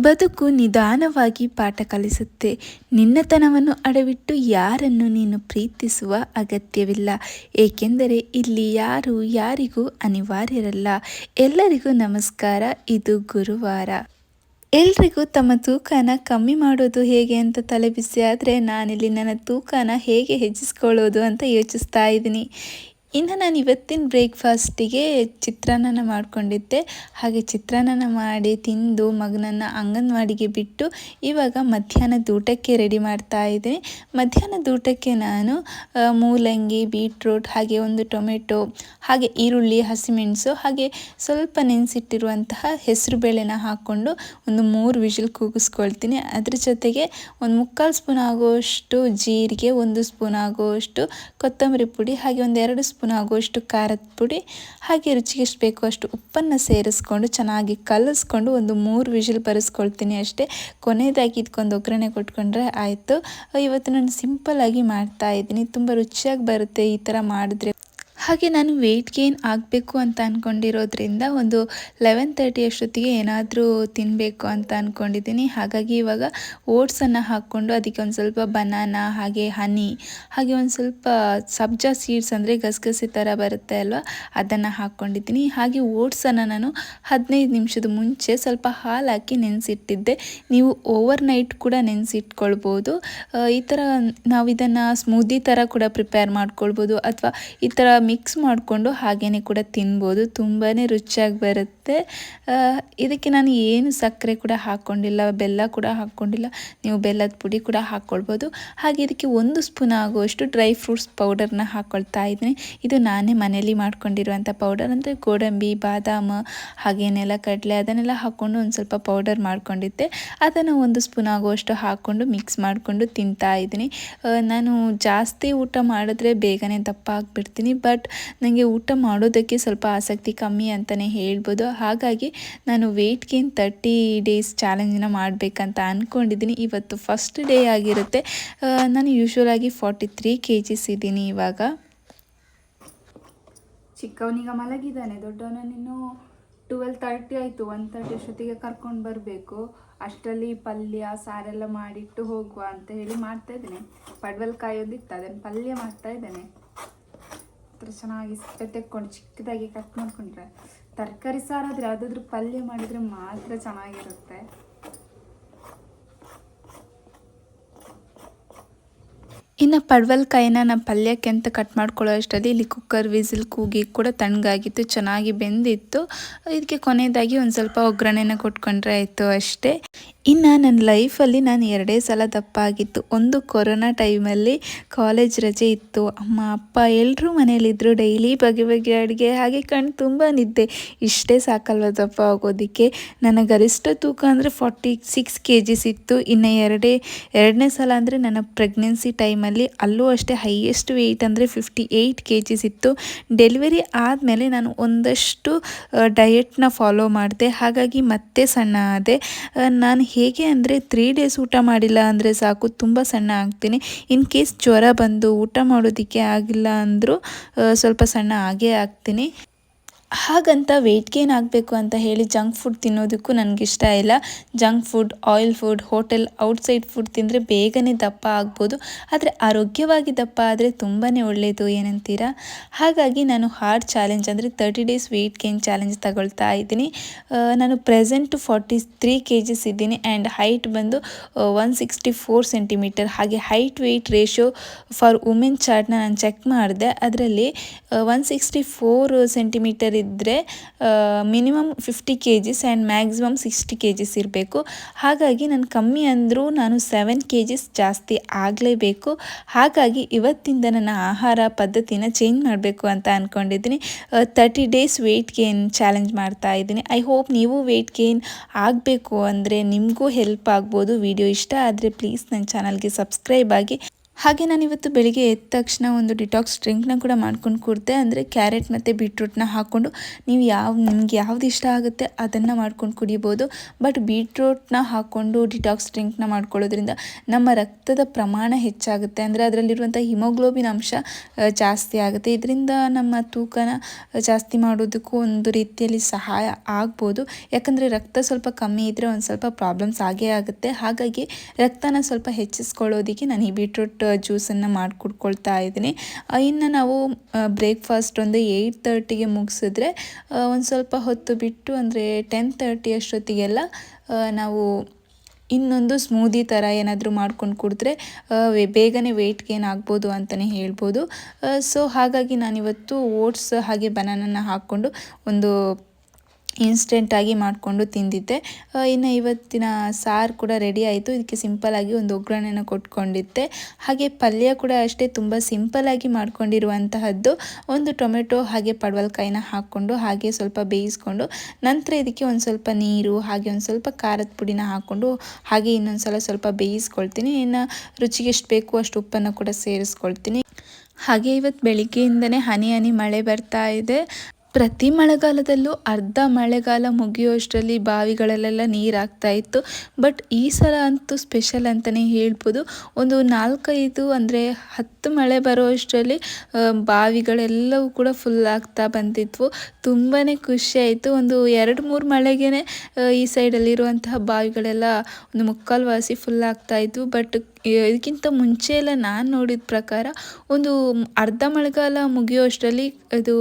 ಬದುಕು ನಿಧಾನವಾಗಿ ಪಾಠ ಕಲಿಸುತ್ತೆ. ನಿನ್ನತನವನ್ನು ಅಡವಿಟ್ಟು ಯಾರನ್ನು ನೀನು ಪ್ರೀತಿಸುವ ಅಗತ್ಯವಿಲ್ಲ. ಏಕೆಂದರೆ ಇಲ್ಲಿ ಯಾರು ಯಾರಿಗೂ ಅನಿವಾರ್ಯರಲ್ಲ. ಎಲ್ಲರಿಗೂ ನಮಸ್ಕಾರ. ಇದು ಗುರುವಾರ. ಎಲ್ರಿಗೂ ತಮ್ಮ ತೂಕನ ಕಮ್ಮಿ ಮಾಡೋದು ಹೇಗೆ ಅಂತ ತಲೆಬಿಸಿ ಆದರೆ ನಾನಿಲ್ಲಿ ನನ್ನ ತೂಕನ ಹೇಗೆ ಹೆಚ್ಚಿಸ್ಕೊಳ್ಳೋದು ಅಂತ ಯೋಚಿಸ್ತಾ ಇದ್ದೀನಿ. ಇನ್ನು ನಾನು ಇವತ್ತಿನ ಬ್ರೇಕ್ಫಾಸ್ಟಿಗೆ ಚಿತ್ರಾನ್ನ ಮಾಡಿಕೊಂಡಿದ್ದೆ. ಹಾಗೆ ಚಿತ್ರಾನ್ನ ಮಾಡಿ ತಿಂದು ಮಗನನ್ನು ಅಂಗನವಾಡಿಗೆ ಬಿಟ್ಟು ಇವಾಗ ಮಧ್ಯಾಹ್ನದ ಊಟಕ್ಕೆ ರೆಡಿ ಮಾಡ್ತಾ ಇದ್ದೀನಿ. ಮಧ್ಯಾಹ್ನದ ಊಟಕ್ಕೆ ನಾನು ಮೂಲಂಗಿ, ಬೀಟ್ರೂಟ್, ಹಾಗೆ ಒಂದು ಟೊಮೆಟೊ, ಹಾಗೆ ಈರುಳ್ಳಿ, ಹಸಿಮೆಣಸು, ಹಾಗೆ ಸ್ವಲ್ಪ ನೆನೆಸಿಟ್ಟಿರುವಂತಹ ಹೆಸರು ಬೇಳೆನ ಹಾಕ್ಕೊಂಡು ಒಂದು ಮೂರು ವಿಷಲ್ ಕೂಗಿಸ್ಕೊಳ್ತೀನಿ. ಅದ್ರ ಜೊತೆಗೆ ಒಂದು ಮುಕ್ಕಾಲು ಸ್ಪೂನ್ ಆಗುವಷ್ಟು ಜೀರಿಗೆ, ಒಂದು ಸ್ಪೂನ್ ಆಗುವಷ್ಟು ಕೊತ್ತಂಬರಿ ಪುಡಿ, ಹಾಗೆ ಒಂದು ಎರಡು ಸ್ಪೂನ್ ಸ್ಪೂನ್ ಆಗುವಷ್ಟು ಖಾರದ ಪುಡಿ, ಹಾಗೆ ರುಚಿಗೆ ಎಷ್ಟು ಬೇಕು ಅಷ್ಟು ಉಪ್ಪನ್ನು ಸೇರಿಸ್ಕೊಂಡು ಚೆನ್ನಾಗಿ ಕಲಿಸ್ಕೊಂಡು ಒಂದು ಮೂರು ವಿಷಲ್ ಬರೆಸ್ಕೊಳ್ತೀನಿ ಅಷ್ಟೇ. ಕೊನೆಯದಾಗಿ ಇದಕ್ಕೊಂದು ಒಗ್ಗರಣೆ ಕೊಟ್ಕೊಂಡ್ರೆ ಆಯಿತು. ಇವತ್ತು ನಾನು ಸಿಂಪಲ್ಲಾಗಿ ಮಾಡ್ತಾ ಇದ್ದೀನಿ. ತುಂಬ ರುಚಿಯಾಗಿ ಬರುತ್ತೆ ಈ ಥರ ಮಾಡಿದ್ರೆ. ಹಾಗೆ ನಾನು ವೆಯ್ಟ್ ಗೇನ್ ಆಗಬೇಕು ಅಂತ ಅಂದ್ಕೊಂಡಿರೋದ್ರಿಂದ ಒಂದು ಲೆವೆನ್ ತರ್ಟಿ ಅಷ್ಟೊತ್ತಿಗೆ ಏನಾದರೂ ತಿನ್ನಬೇಕು ಅಂತ ಅಂದ್ಕೊಂಡಿದ್ದೀನಿ ಹಾಗಾಗಿ ಇವಾಗ ಓಟ್ಸನ್ನು ಹಾಕ್ಕೊಂಡು ಅದಕ್ಕೆ ಒಂದು ಸ್ವಲ್ಪ ಬನಾನಾ ಹಾಗೆ ಹನಿ ಹಾಗೆ ಒಂದು ಸ್ವಲ್ಪ ಸಬ್ಜಾ ಸೀಡ್ಸ್ ಅಂದರೆ ಗಸಗಸೆ ಥರ ಬರುತ್ತೆ ಅಲ್ವಾ? ಅದನ್ನು ಹಾಕ್ಕೊಂಡಿದ್ದೀನಿ ಹಾಗೆ ಓಟ್ಸನ್ನು ನಾನು ಹದಿನೈದು ನಿಮಿಷದ ಮುಂಚೆ ಸ್ವಲ್ಪ ಹಾಲು ಹಾಕಿ ನೆನೆಸಿಟ್ಟಿದ್ದೆ. ನೀವು ಓವರ್ ನೈಟ್ ಕೂಡ ನೆನೆಸಿಟ್ಕೊಳ್ಬೋದು. ಈ ಥರ ನಾವು ಇದನ್ನು ಸ್ಮೂದಿ ಥರ ಕೂಡ ಪ್ರಿಪೇರ್ ಮಾಡ್ಕೊಳ್ಬೋದು. ಅಥವಾ ಈ ಥರ ಮಿಕ್ಸ್ ಮಾಡಿಕೊಂಡು ಹಾಗೇ ಕೂಡ ತಿನ್ಬೋದು. ತುಂಬಾ ರುಚಿಯಾಗಿ ಬರುತ್ತೆ. ಇದಕ್ಕೆ ನಾನು ಏನು ಸಕ್ಕರೆ ಕೂಡ ಹಾಕ್ಕೊಂಡಿಲ್ಲ ಬೆಲ್ಲ ಕೂಡ ಹಾಕ್ಕೊಂಡಿಲ್ಲ ನೀವು ಬೆಲ್ಲದ ಪುಡಿ ಕೂಡ ಹಾಕ್ಕೊಳ್ಬೋದು ಹಾಗೆ ಇದಕ್ಕೆ ಒಂದು ಸ್ಪೂನ್ ಆಗುವಷ್ಟು ಡ್ರೈ ಫ್ರೂಟ್ಸ್ ಪೌಡರ್ನ ಹಾಕ್ಕೊಳ್ತಾ ಇದ್ದೀನಿ. ಇದು ನಾನೇ ಮನೇಲಿ ಮಾಡ್ಕೊಂಡಿರುವಂಥ ಪೌಡರ್. ಅಂದರೆ ಗೋಡಂಬಿ, ಬಾದಾಮ, ಹಾಗೇನೆಲ್ಲ ಕಡಲೆ, ಅದನ್ನೆಲ್ಲ ಹಾಕ್ಕೊಂಡು ಒಂದು ಸ್ವಲ್ಪ ಪೌಡರ್ ಮಾಡ್ಕೊಂಡಿದ್ದೆ. ಅದನ್ನು ಒಂದು ಸ್ಪೂನ್ ಆಗುವಷ್ಟು ಹಾಕ್ಕೊಂಡು ಮಿಕ್ಸ್ ಮಾಡಿಕೊಂಡು ತಿಂತಾ ಇದ್ದೀನಿ. ನಾನು ಜಾಸ್ತಿ ಊಟ ಮಾಡಿದ್ರೆ ಬೇಗನೆ ದಪ್ಪ ಆಗಿಬಿಡ್ತೀನಿ ಬಟ್ ನನಗೆ ಊಟ ಮಾಡೋದಕ್ಕೆ ಸ್ವಲ್ಪ ಆಸಕ್ತಿ ಕಮ್ಮಿ ಅಂತಲೇ ಹೇಳ್ಬೋದು. ಹಾಗಾಗಿ ನಾನು ವೆಯ್ಟ್ ಗೇನ್ ತರ್ಟಿ ಡೇಸ್ ಚಾಲೆಂಜನ್ನ ಮಾಡಬೇಕಂತ ಅಂದ್ಕೊಂಡಿದ್ದೀನಿ ಇವತ್ತು ಫಸ್ಟ್ ಡೇ ಆಗಿರುತ್ತೆ. ನಾನು ಯೂಶ್ವಲಾಗಿ ಫಾರ್ಟಿ ತ್ರೀ ಕೆ ಜಿಸ್ ಇದ್ದೀನಿ ಇವಾಗ. ಚಿಕ್ಕವನಿಗ ಮಲಗಿದ್ದಾನೆ. ದೊಡ್ಡವನಿನ್ನು ಟುವೆಲ್ ತರ್ಟಿ ಆಯಿತು. ಒನ್ ತರ್ಟಿ ಅಷ್ಟೊತ್ತಿಗೆ ಕರ್ಕೊಂಡು ಬರಬೇಕು. ಅಷ್ಟರಲ್ಲಿ ಪಲ್ಯ, ಸಾರೆಲ್ಲ ಮಾಡಿಟ್ಟು ಹೋಗುವ ಅಂತ ಹೇಳಿ ಮಾಡ್ತಾ ಇದ್ದೇನೆ. ಪಡ್ವಲ್ಕಾಯಿ ಅದನ್ನು ಪಲ್ಯ ಮಾಡ್ತಾ ಇದ್ದೇನೆ. ಹತ್ರ ಚೆನ್ನಾಗಿ ತೆಕ್ಕೊಂಡು ಚಿಕ್ಕದಾಗಿ ಕಟ್ ಮಾಡ್ಕೊಂಡ್ರೆ ತರಕಾರಿ ಸಾರಾದರೆ ಯಾವುದಾದ್ರೂ ಪಲ್ಯ ಮಾಡಿದರೆ ಮಾತ್ರ ಚೆನ್ನಾಗಿರುತ್ತೆ. ಇನ್ನು ಪಡ್ವಲ್ಕಾಯಿನ ನಾನು ಪಲ್ಯಕ್ಕೆ ಅಂತ ಕಟ್ ಮಾಡ್ಕೊಳ್ಳೋ ಅಷ್ಟರಲ್ಲಿ ಇಲ್ಲಿ ಕುಕ್ಕರ್ ವಿಸಿಲ್, ಕೂಗಿ ಕೂಡ ತಣ್ಣಗಾಗಿತ್ತು, ಚೆನ್ನಾಗಿ ಬೆಂದಿತ್ತು. ಇದಕ್ಕೆ ಕೊನೆಯದಾಗಿ ಒಂದು ಸ್ವಲ್ಪ ಒಗ್ಗರಣೆನ ಕೊಟ್ಕೊಂಡ್ರೆ ಆಯಿತು ಅಷ್ಟೇ. ಇನ್ನು ನನ್ನ ಲೈಫಲ್ಲಿ ನಾನು ಎರಡೇ ಸಲ ದಪ್ಪ ಆಗಿತ್ತು ಒಂದು ಕೊರೋನಾ ಟೈಮಲ್ಲಿ ಕಾಲೇಜ್ ರಜೆ ಇತ್ತು. ಅಮ್ಮ, ಅಪ್ಪ ಎಲ್ಲರೂ ಮನೇಲಿದ್ದರು ಡೈಲಿ ಬಗೆ ಬಗೆ ಅಡುಗೆ, ಹಾಗೆ ಕಣ್ಣು ತುಂಬ ನಿದ್ದೆ. ಇಷ್ಟೇ ಸಾಕಲ್ವ ದಪ್ಪ ಆಗೋದಕ್ಕೆ? ನನ್ನ ಗರಿಷ್ಠ ತೂಕ ಅಂದರೆ ಫಾರ್ಟಿ ಸಿಕ್ಸ್ ಕೆ ಜಿಸ್ ಇತ್ತು. ಇನ್ನು ಎರಡೇ, ಎರಡನೇ ಸಲ ಅಂದರೆ ನನ್ನ ಪ್ರೆಗ್ನೆನ್ಸಿ ಟೈಮಲ್ಲಿ ಅಲ್ಲೂ ಅಷ್ಟೇ ಹೈಯೆಸ್ಟ್ ವೆಯ್ಟ್ ಅಂದರೆ ಫಿಫ್ಟಿ ಏಯ್ಟ್ ಕೆ ಜಿಸ್ ಇತ್ತು. ಡೆಲಿವರಿ ಆದಮೇಲೆ ನಾನು ಒಂದಷ್ಟು ಡಯೆಟ್ನ ಫಾಲೋ ಮಾಡಿದೆ. ಹಾಗಾಗಿ ಮತ್ತೆ ಸಣ್ಣ ಆದೆ. ನಾನು ಹೇಗೆ ಅಂದರೆ ತ್ರೀ ಡೇಸ್ ಊಟ ಮಾಡಿಲ್ಲ ಅಂದರೆ ಸಾಕು, ತುಂಬ ಸಣ್ಣ ಆಗ್ತೀನಿ. ಇನ್ ಕೇಸ್ ಜ್ವರ ಬಂದು ಊಟ ಮಾಡೋದಕ್ಕೆ ಆಗಿಲ್ಲ ಅಂದರೂ ಸ್ವಲ್ಪ ಸಣ್ಣ ಆಗೇ ಆಗ್ತೀನಿ. ಹಾಗಂತ ವೆಯ್ಟ್ ಗೇನ್ ಆಗಬೇಕು ಅಂತ ಹೇಳಿ ಜಂಕ್ ಫುಡ್ ತಿನ್ನೋದಕ್ಕೂ ನನಗಿಷ್ಟ ಇಲ್ಲ. Junk food, oil food, hotel outside food ತಿಂದರೆ ಬೇಗನೆ ದಪ್ಪ ಆಗ್ಬೋದು. ಆದರೆ ಆರೋಗ್ಯವಾಗಿ ದಪ್ಪ ಆದರೆ ತುಂಬಾ ಒಳ್ಳೆಯದು ಏನಂತೀರಾ? ಹಾಗಾಗಿ ನಾನು ಹಾರ್ಡ್ ಚಾಲೆಂಜ್ ಅಂದರೆ thirty days weight gain challenge ತಗೊಳ್ತಾ ಇದ್ದೀನಿ. ನಾನು present forty three K Gs ಇದ್ದೀನಿ ಆ್ಯಂಡ್ ಹೈಟ್ ಬಂದು ಒನ್ ಸಿಕ್ಸ್ಟಿ ಫೋರ್ ಸೆಂಟಿಮೀಟರ್ ಹಾಗೆ height weight ratio for women ಚಾರ್ಟ್ನ ನಾನು ಚೆಕ್ ಮಾಡಿದೆ. ಅದರಲ್ಲಿ ಒನ್ ಸಿಕ್ಸ್ಟಿ ಫೋರ್ ಸೆಂಟಿಮೀಟರ್ ಇದ್ದರೆ minimum fifty K Gs and maximum sixty K Gs ಇರಬೇಕು. ಹಾಗಾಗಿ ನಾನು ಕಮ್ಮಿ ಅಂದರೂ ನಾನು ಸೆವೆನ್ ಕೆ ಜಿಸ್ ಜಾಸ್ತಿ ಆಗಲೇಬೇಕು. ಹಾಗಾಗಿ ಇವತ್ತಿಂದ ನನ್ನ ಆಹಾರ ಪದ್ಧತಿನ ಚೇಂಜ್ ಮಾಡಬೇಕು ಅಂತ ಅಂದ್ಕೊಂಡಿದ್ದೀನಿ thirty days weight gain challenge ಮಾಡ್ತಾ ಇದ್ದೀನಿ. ಐ ಹೋಪ್ ನೀವು ವೆಯ್ಟ್ ಗೇನ್ ಆಗಬೇಕು ಅಂದರೆ ನಿಮಗೂ ಹೆಲ್ಪ್ ಆಗ್ಬೋದು. ವಿಡಿಯೋ ಇಷ್ಟ ಆದರೆ ಪ್ಲೀಸ್ ನನ್ನ ಚಾನಲ್ಗೆ ಸಬ್ಸ್ಕ್ರೈಬ್ ಆಗಿ. ಹಾಗೆ ನಾನು ಇವತ್ತು ಬೆಳಿಗ್ಗೆ ಎದ್ದ ತಕ್ಷಣ ಒಂದು ಡಿಟಾಕ್ಸ್ ಡ್ರಿಂಕ್ನ ಕೂಡ ಮಾಡ್ಕೊಂಡು ಕುಡಿದೆ ಅಂದರೆ ಕ್ಯಾರೆಟ್ ಮತ್ತು ಬೀಟ್ರೂಟ್ನ ಹಾಕ್ಕೊಂಡು ನೀವು ಯಾವ, ನಿಮ್ಗೆ ಯಾವ್ದು ಇಷ್ಟ ಆಗುತ್ತೆ ಅದನ್ನು ಮಾಡ್ಕೊಂಡು ಕುಡಿಬೋದು. ಬಟ್ ಬೀಟ್ರೂಟ್ನ ಹಾಕ್ಕೊಂಡು ಡಿಟಾಕ್ಸ್ ಡ್ರಿಂಕ್ನ ಮಾಡ್ಕೊಳ್ಳೋದ್ರಿಂದ ನಮ್ಮ ರಕ್ತದ ಪ್ರಮಾಣ ಹೆಚ್ಚಾಗುತ್ತೆ. ಅಂದರೆ ಅದರಲ್ಲಿರುವಂಥ ಹಿಮೋಗ್ಲೋಬಿನ್ ಅಂಶ ಜಾಸ್ತಿ ಆಗುತ್ತೆ. ಇದರಿಂದ ನಮ್ಮ ತೂಕನ ಜಾಸ್ತಿ ಮಾಡೋದಕ್ಕೂ ಒಂದು ರೀತಿಯಲ್ಲಿ ಸಹಾಯ ಆಗ್ಬೋದು. ಯಾಕಂದರೆ ರಕ್ತ ಸ್ವಲ್ಪ ಕಮ್ಮಿ ಇದ್ದರೆ ಒಂದು ಸ್ವಲ್ಪ ಪ್ರಾಬ್ಲಮ್ಸ್ ಆಗೇ ಆಗುತ್ತೆ. ಹಾಗಾಗಿ ರಕ್ತನ ಸ್ವಲ್ಪ ಹೆಚ್ಚಿಸ್ಕೊಳ್ಳೋದಕ್ಕೆ ನಾನು ಈ ಬೀಟ್ರೂಟ್ ಜ್ಯೂಸನ್ನು ಮಾಡಿ ಕುಡ್ಕೊಳ್ತಾ ಇದ್ದೀನಿ ಇನ್ನು ನಾವು ಬ್ರೇಕ್ಫಾಸ್ಟ್ ಒಂದು ಏಯ್ಟ್ ತರ್ಟಿಗೆ ಮುಗಿಸಿದ್ರೆ ಒಂದು ಸ್ವಲ್ಪ ಹೊತ್ತು ಬಿಟ್ಟು ಅಂದರೆ ಟೆನ್ ತರ್ಟಿ ಅಷ್ಟೊತ್ತಿಗೆಲ್ಲ ನಾವು ಇನ್ನೊಂದು ಸ್ಮೂದಿ ಥರ ಏನಾದರೂ ಮಾಡ್ಕೊಂಡು ಕುಡಿದ್ರೆ ಬೇಗನೆ ವೆಯ್ಟ್ ಗೇನ್ ಆಗ್ಬೋದು ಅಂತಲೇ ಹೇಳ್ಬೋದು ಸೊ ಹಾಗಾಗಿ ನಾನಿವತ್ತು ಓಟ್ಸ್ ಹಾಗೆ ಬನಾನನ್ನು ಹಾಕ್ಕೊಂಡು ಒಂದು ಇನ್ಸ್ಟೆಂಟಾಗಿ ಮಾಡಿಕೊಂಡು ತಿಂದಿದ್ದೆ. ಇನ್ನು ಇವತ್ತಿನ ಸಾರು ಕೂಡ ರೆಡಿ ಆಯಿತು. ಇದಕ್ಕೆ ಸಿಂಪಲ್ಲಾಗಿ ಒಂದು ಒಗ್ಗರಣೆನ ಕೊಟ್ಕೊಂಡಿದ್ದೆ. ಹಾಗೆ ಪಲ್ಯ ಕೂಡ ಅಷ್ಟೇ ತುಂಬ ಸಿಂಪಲ್ಲಾಗಿ ಮಾಡ್ಕೊಂಡಿರುವಂತಹದ್ದು. ಒಂದು ಟೊಮೆಟೊ ಹಾಗೆ ಪಡವಲ್ಕಾಯಿನ ಹಾಕ್ಕೊಂಡು ಹಾಗೆ ಸ್ವಲ್ಪ ಬೇಯಿಸ್ಕೊಂಡು ನಂತರ ಇದಕ್ಕೆ ಒಂದು ಸ್ವಲ್ಪ ನೀರು, ಹಾಗೆ ಒಂದು ಸ್ವಲ್ಪ ಖಾರದ ಪುಡಿನ ಹಾಕ್ಕೊಂಡು ಹಾಗೆ ಇನ್ನೊಂದು ಸಲ ಸ್ವಲ್ಪ ಬೇಯಿಸ್ಕೊಳ್ತೀನಿ. ಇನ್ನು ರುಚಿಗೆ ಎಷ್ಟು ಬೇಕು ಅಷ್ಟು ಉಪ್ಪನ್ನು ಕೂಡ ಸೇರಿಸ್ಕೊಳ್ತೀನಿ. ಹಾಗೆ ಇವತ್ತು ಬೆಳಿಗ್ಗೆಯಿಂದನೇ ಹನಿ ಹನಿ ಮಳೆ ಬರ್ತಾ ಇದೆ. ಪ್ರತಿ ಮಳೆಗಾಲದಲ್ಲೂ ಅರ್ಧ ಮಳೆಗಾಲ ಮುಗಿಯುವಷ್ಟರಲ್ಲಿ ಬಾವಿಗಳಲ್ಲೆಲ್ಲ ನೀರು ಆಗ್ತಾ ಇತ್ತು. ಬಟ್ ಈ ಸಲ ಅಂತೂ ಸ್ಪೆಷಲ್ ಅಂತಲೇ ಹೇಳ್ಬೋದು. ಒಂದು ನಾಲ್ಕೈದು ಅಂದರೆ ಹತ್ತು ಮಳೆ ಬರೋಷ್ಟರಲ್ಲಿ ಬಾವಿಗಳೆಲ್ಲವೂ ಕೂಡ ಫುಲ್ ಆಗ್ತಾ ಬಂದಿದ್ವು. ತುಂಬಾ ಖುಷಿ ಆಯಿತು. ಒಂದು ಎರಡು ಮೂರು ಮಳೆಗೇ ಈ ಸೈಡಲ್ಲಿರುವಂತಹ ಬಾವಿಗಳೆಲ್ಲ ಒಂದು ಮುಕ್ಕಾಲು ವಾಸಿ ಫುಲ್ ಆಗ್ತಾ ಇದ್ವು. ಬಟ್ ಇದಕ್ಕಿಂತ ಮುಂಚೆ ಎಲ್ಲ ನಾನು ನೋಡಿದ ಪ್ರಕಾರ, ಒಂದು ಅರ್ಧ ಮಳೆಗಾಲ ಮುಗಿಯುವಷ್ಟರಲ್ಲಿ ಇದು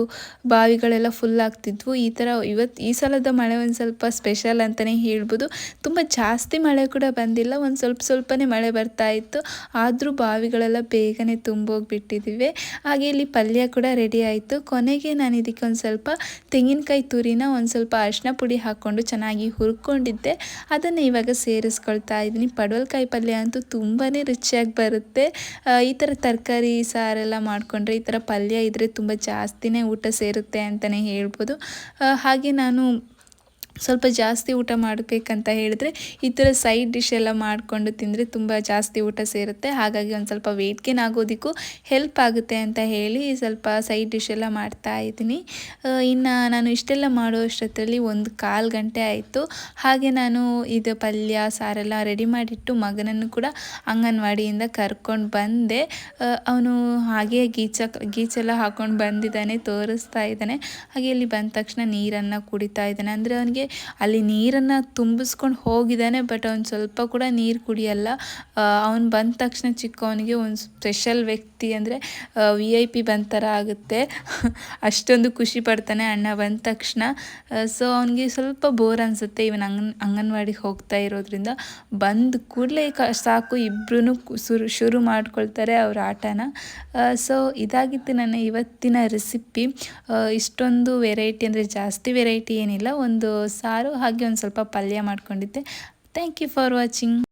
ಬಾವಿಗಳೆಲ್ಲ ಫುಲ್ ಆಗ್ತಿದ್ವು. ಈ ಥರ ಇವತ್ತು ಈ ಸಲದ ಮಳೆ ಒಂದು ಸ್ವಲ್ಪ ಸ್ಪೆಷಲ್ ಅಂತಲೇ ಹೇಳ್ಬೋದು. ತುಂಬ ಜಾಸ್ತಿ ಮಳೆ ಕೂಡ ಬಂದಿಲ್ಲ. ಒಂದು ಸ್ವಲ್ಪ ಸ್ವಲ್ಪನೇ ಮಳೆ ಬರ್ತಾ ಇತ್ತು. ಆದರೂ ಬಾವಿಗಳೆಲ್ಲ ಬೇಗನೆ ತುಂಬೋಗಿಬಿಟ್ಟಿದ್ದೀವಿ ಹಾಗೆ ಇಲ್ಲಿ ಪಲ್ಯ ಕೂಡ ರೆಡಿ ಆಯಿತು. ಕೊನೆಗೆ ನಾನು ಇದಕ್ಕೆ ಒಂದು ಸ್ವಲ್ಪ ತೆಂಗಿನಕಾಯಿ ತುರಿನ ಒಂದು ಸ್ವಲ್ಪ ಅರಿಶಿನ ಪುಡಿ ಹಾಕ್ಕೊಂಡು ಚೆನ್ನಾಗಿ ಹುರ್ಕೊಂಡಿದ್ದೆ. ಅದನ್ನು ಇವಾಗ ಸೇರಿಸ್ಕೊಳ್ತಾ ಇದ್ದೀನಿ. ಪಡವಲ್ಕಾಯಿ ಪಲ್ಯ ಅಂತೂ ತುಂಬಾ ರುಚಿಯಾಗಿ ಬರುತ್ತೆ. ಈ ಥರ ತರಕಾರಿ ಸಾರೆಲ್ಲ ಮಾಡಿಕೊಂಡ್ರೆ ಈ ಥರ ಪಲ್ಯ ಇದ್ದರೆ ತುಂಬ ಜಾಸ್ತಿನೇ ಊಟ ಸೇರುತ್ತೆ ಅಂತಲೇ ಹೇಳ್ಬೋದು. ಆ, ಹಾಗೆ ನಾನು ಸ್ವಲ್ಪ ಜಾಸ್ತಿ ಊಟ ಮಾಡಬೇಕಂತ ಹೇಳಿದ್ರೆ ಈ ಥರ ಸೈಡ್ ಡಿಶ್ ಎಲ್ಲ ಮಾಡಿಕೊಂಡು ತಿಂದರೆ ತುಂಬ ಜಾಸ್ತಿ ಊಟ ಸೇರುತ್ತೆ. ಹಾಗಾಗಿ ಒಂದು ಸ್ವಲ್ಪ ವೆಯ್ಟ್ ಗೇನ್ ಆಗೋದಕ್ಕೂ ಹೆಲ್ಪ್ ಆಗುತ್ತೆ ಅಂತ ಹೇಳಿ ಸ್ವಲ್ಪ ಸೈಡ್ ಡಿಶ್ ಎಲ್ಲ ಮಾಡ್ತಾ ಇದ್ದೀನಿ. ಇನ್ನು ನಾನು ಇಷ್ಟೆಲ್ಲ ಮಾಡೋ ಅಷ್ಟೊತ್ತಲ್ಲಿ ಒಂದು ಕಾಲು ಗಂಟೆ ಆಯಿತು. ಹಾಗೆ ನಾನು ಇದು ಪಲ್ಯ ಸಾರೆಲ್ಲ ರೆಡಿ ಮಾಡಿಟ್ಟು ಮಗನನ್ನು ಕೂಡ ಅಂಗನವಾಡಿಯಿಂದ ಕರ್ಕೊಂಡು ಬಂದೆ. ಅವನು ಹಾಗೆ ಗೀಚ ಗೀಚೆಲ್ಲ ಹಾಕ್ಕೊಂಡು ಬಂದಿದ್ದಾನೆ, ತೋರಿಸ್ತಾ ಇದ್ದಾನೆ. ಹಾಗೆ ಇಲ್ಲಿ ಬಂದ ತಕ್ಷಣ ನೀರನ್ನು ಕುಡಿತಾ ಇದ್ದಾನೆ. ಅಂದರೆ ಅವನಿಗೆ ಅಲ್ಲಿ ನೀರನ್ನು ತುಂಬಿಸ್ಕೊಂಡು ಹೋಗಿದ್ದಾನೆ ಬಟ್ ಅವ್ನು ಸ್ವಲ್ಪ ಕೂಡ ನೀರು ಕುಡಿಯಲ್ಲ. ಅವನು ಬಂದ ತಕ್ಷಣ ಚಿಕ್ಕವನಿಗೆ ಒಂದು ಸ್ಪೆಷಲ್ ವ್ಯಕ್ತಿ ಅಂದರೆ ವಿ ಐ ಪಿ ಬಂದ ಥರ ಆಗುತ್ತೆ. ಅಷ್ಟೊಂದು ಖುಷಿ ಪಡ್ತಾನೆ ಅಣ್ಣ ಬಂದ ತಕ್ಷಣ. ಸೊ ಅವನಿಗೆ ಸ್ವಲ್ಪ ಬೋರ್ ಅನಿಸುತ್ತೆ ಇವನ್ ಅಂಗನ್ ಅಂಗನವಾಡಿಗೆ ಹೋಗ್ತಾ ಇರೋದ್ರಿಂದ. ಬಂದ ಕೂಡಲೇ ಕ, ಸಾಕು ಇಬ್ಬರೂ ಶುರು ಶುರು ಮಾಡ್ಕೊಳ್ತಾರೆ ಅವ್ರ ಆಟನ. ಸೊ ಇದಾಗಿತ್ತು ನನ್ನ ಇವತ್ತಿನ ರೆಸಿಪಿ ಇಷ್ಟೊಂದು ವೆರೈಟಿ ಅಂದರೆ ಜಾಸ್ತಿ ವೆರೈಟಿ ಏನಿಲ್ಲ, ಒಂದು ಸಾರು ಹಾಗೆ ಒಂದು ಸ್ವಲ್ಪ ಪಲ್ಯ ಮಾಡ್ಕೊಂಡಿದ್ದೆ. Thank you for watching